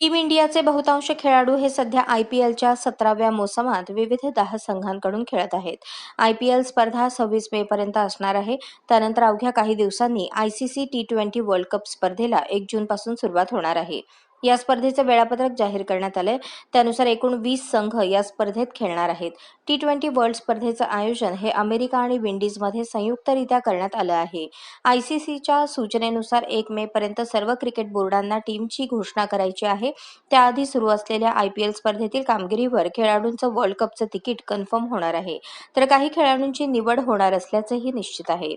Team इंडियाचे बहुतांश खेळाडू हे सध्या आय पी एलच्या सतराव्या मोसमात विविध दहा संघांकडून खेळत आहेत. आय पी एल स्पर्धा सव्वीस मे पर्यंत असणार आहे. त्यानंतर अवघ्या काही दिवसांनी I C C T twenty world cup स्पर्धेला एक जूनपासून सुरुवात होणार आहे. या स्पर्धेचं वेळापत्रक जाहीर करण्यात आलंय. त्यानुसार एकूण वीस संघ या स्पर्धेत खेळणार आहेत. टी ट्वेंटी वर्ल्ड स्पर्धेचं आयोजन हे अमेरिका आणि विंडीजमध्ये संयुक्तरित्या करण्यात आलं आहे. आय सी सीच्या सूचनेनुसार एक मे पर्यंत सर्व क्रिकेट बोर्डांना टीमची घोषणा करायची आहे. त्याआधी सुरू असलेल्या आय पी एल स्पर्धेतील कामगिरीवर खेळाडूंचं वर्ल्ड कपचं तिकीट कन्फर्म होणार आहे. तर काही खेळाडूंची निवड होणार असल्याचंही निश्चित आहे.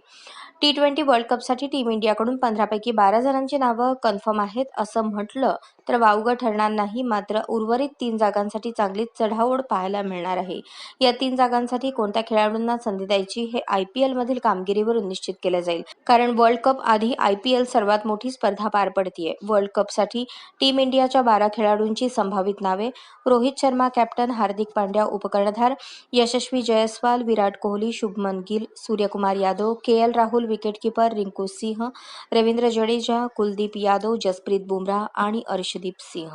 टी ट्वेंटी वर्ल्ड कपसाठी टीम इंडियाकडून पंधरापैकी बारा जणांची नावं कन्फर्म आहेत असं म्हटलं तर वावगं ठरणार नाही मात्र उर्वरित तीन जागांसाठी चांगलीच चढाओढ पाहायला मिळणार आहे. या तीन जागांसाठी कोणत्या खेळाडूंना संधी द्यायची हे आय पी एलमधील कामगिरीवरून निश्चित केलं जाईल. कारण वर्ल्ड कप आधी आय पी एल सर्वात मोठी स्पर्धा पार पडतीये. वर्ल्ड कपसाठी टीम इंडियाच्या बारा खेळाडूंची संभावित नावे रोहित शर्मा कॅप्टन हार्दिक पांड्या उपकर्णधार Yashasvi Jaiswal Virat Kohli Shubman Gill Suryakumar Yadav K L Rahul wicketkeeper Rinku Singh Ravindra Jadeja Kuldeep Yadav Jasprit Bumrah आणि अर्श यशदीप सिंह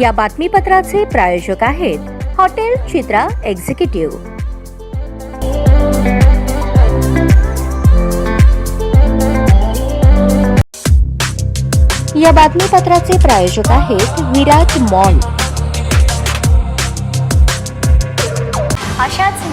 या बातमीपत्राचे प्रायोजक आहेत हॉटेल चित्रा एक्झिक्युटिव्ह. या बातमीपत्राचे प्रायोजक आहेत विराज मॉल.